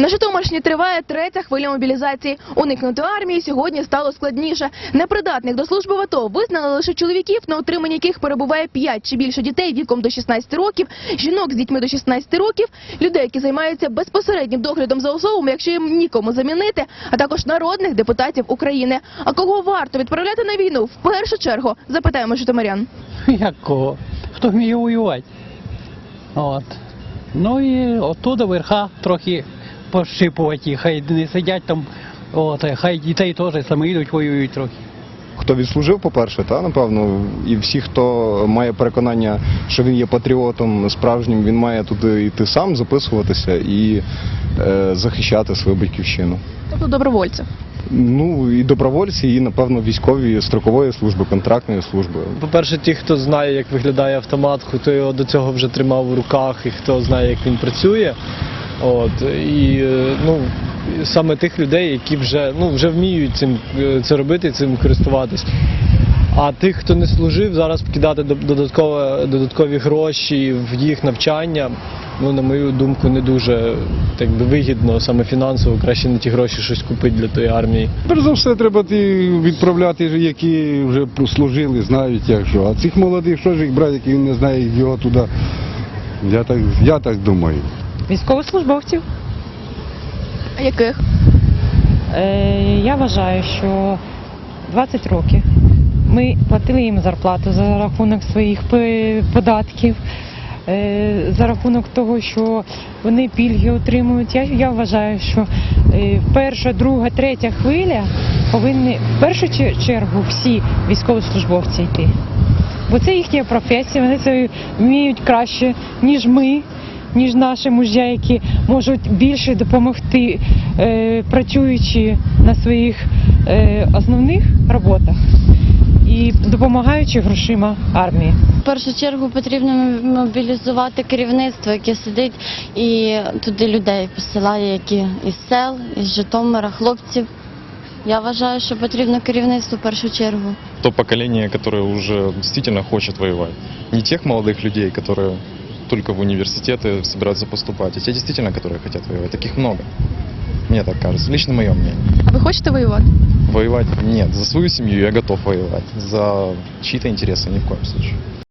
На Житомирщині триває третя хвиля мобілізації. Уникнути армії сьогодні стало складніше. Непридатних до служби в АТО визнали лише чоловіків, на утриманні яких перебуває 5 чи більше дітей віком до 16 років, жінок з дітьми до 16 років, людей, які займаються безпосереднім доглядом за особами, якщо їм нікому замінити, а також народних депутатів України. А кого варто відправляти на війну? В першу чергу запитаємо житомирян. Як кого? Хто вміє воювати? От. Ну і оттуда верха трохи пощипувати, їх, хай не сидять там, от, хай дітей теж самі йдуть воюють трохи. Хто відслужив, по-перше, та напевно, і всі, хто має переконання, що він є патріотом справжнім, він має туди йти сам, записуватися і е, захищати свою батьківщину. Тобто добровольців. Ну і добровольці, і напевно військові строкової служби, контрактної служби. По-перше, ті, хто знає, як виглядає автомат, хто його до цього вже тримав в руках і хто знає, як він працює. От, і е, ну, саме тих людей, які вже, ну, вже вміють цим е, це робити, цим користуватись. А тих, хто не служив, зараз вкидати до- додаткове, додаткові гроші в їх навчання, ну, на мою думку, не дуже так би, вигідно, саме фінансово, краще на ті гроші щось купити для тої армії. Перш за все, треба ті відправляти, які вже служили, знають як що. А цих молодих, що ж їх брати, які він не знає його туди. Я так, я так думаю. Військовослужбовців. А яких? Е, я вважаю, що 20 років ми платили їм зарплату за рахунок своїх податків, е, за рахунок того, що вони пільги отримують. Я, я вважаю, що е, перша, друга, третя хвиля повинні в першу чергу всі військовослужбовці йти. Бо це їхня професія, вони це вміють краще, ніж ми, ніж наші мужя, які можуть більше допомогти, е, працюючи на своїх е, основних роботах і допомагаючи грошима армії. В першу чергу потрібно мобілізувати керівництво, яке сидить і туди людей посилає, які із сел, із Житомира, хлопців. Я вважаю, що потрібно керівництво в першу чергу. то поколение, которое уже действительно хочет воевать. Не тех молодых людей, которые только в университеты собираются поступать, а те действительно, которые хотят воевать. Таких много. Мне так кажется. Лично мое мнение. А ви хочете воювати? Воевать нет. За свою семью я готов воевать. За чьи-то интересы ни в коем случае.